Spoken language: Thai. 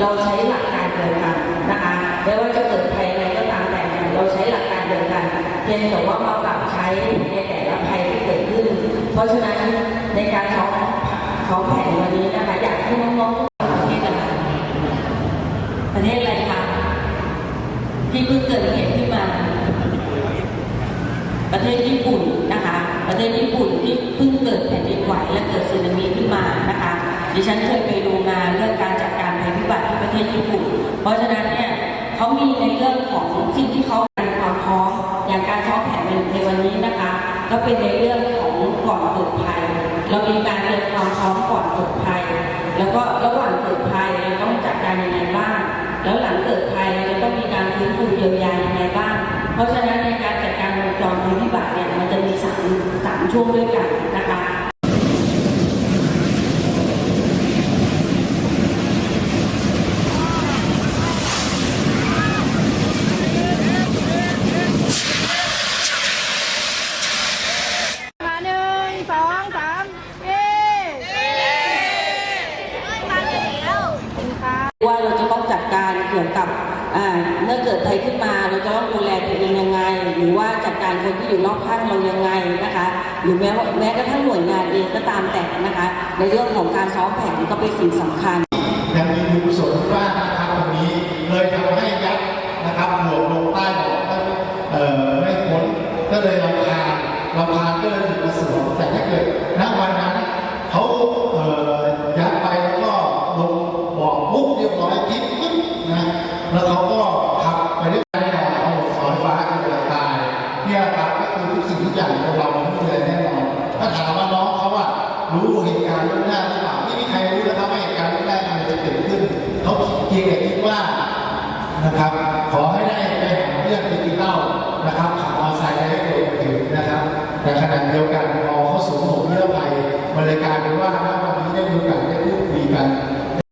เราใช้หลักการเดียวกันนะคะไม่ว่าจะเกิดภัยอะไรก็ตามแต่เราใช้หลักการเดียวกันเพียงแต่ว่ามาปรับใช้ในแต่ละภัยที่เกิดขึ้น เพราะฉะนั้นในการซ้อมซ้อมแผนวันนี้นะคะอยากให้น้องๆประเทศอะไรประเทศอะไรคะที่เพิ่งเกิดเหตุขึ้นมา ประเทศญี่ปุ่นนะคะ ประเทศญี่ปุ่นที่เพิ่งเกิดแผ่นดินไหวและเกิดสึนามิขึ้นมานะคะ ดิฉันเคยไปดูงานเรื่องการ ประเทศญี่ปุ่น เพราะฉะนั้นเนี่ยเขามีในเรื่องของสิ่งที่เขาเป็นความพร้อมอย่างการซ้อมแผนในวันนี้นะคะ ก็เป็นในเรื่องของก่อนเกิดภัย เรามีการเตรียมความพร้อมก่อนเกิดภัย แล้วก็ระหว่างเกิดภัยเราต้องจัดการยังไงบ้าง แล้วหลังเกิดภัยเราจะต้องมีการฟื้นฟูเยียวยายังไงบ้าง เพราะฉะนั้นในการจัดการวงจรภัยพิบัติเนี่ยมันจะมีสามสามช่วงด้วยกันนะคะ มาหนึ่งสองสามเย้มาแล้วคุณคะ ว่าเราจะต้องจัดการเกี่ยวกับเมื่อเกิดภัยขึ้นมาเราจะต้องดูแลตัวเองยังไง หรือว่าจัดการคนที่อยู่รอบข้างเรายังไงนะคะ หรือแม้แม้กระทั่งหน่วยงานเองก็ตามแต่นะคะ ในเรื่องของการซ้อมแผนก็เป็นสิ่งสำคัญยังมีบุญกุศลบ้างนะครับตรงนี้เลยทำให้ยัดนะครับหลวมลงใต้เบาะไม่เออไม่พ้นก็เลยรำญรำคาญก็เลยถูกมาสวมแต่ถ้าเกิดณวันนั้นเขาเอ่อยัดไปแล้วก็ลงเบาะ ปุ๊บเรียบร้อยทิ้งปุ๊บนะแล้วเขาก็ขับไปด้วยกันต่อเอาสอนฟ้าคือเวลาตายเนี่ยครับก็คือทุกสิ่งทุกอย่างของเราไม่มีอะไรแน่นอนถ้าถามว่าน้องเขาว่ารู้เหตุการณ์ล่วงหน้าหรือเปล่าไม่มีใครรู้นะครับว่าเหตุการณ์ล่วงหน้าอะไรจะเกิดขึ้นเขาเพียงแต่คิดว่านะครับ ขอให้ได้ไปหาเพื่อนไปกินเหล้านะครับขับมอเตอร์ไซค์ได้ให้เร็วไปถึงนะครับแต่ขณะเดียวกันพอเขาสูงผมนิรภัยมันเลยกลายเป็นว่าณวันนี้ได้มีโอกาสได้พูดคุยกัน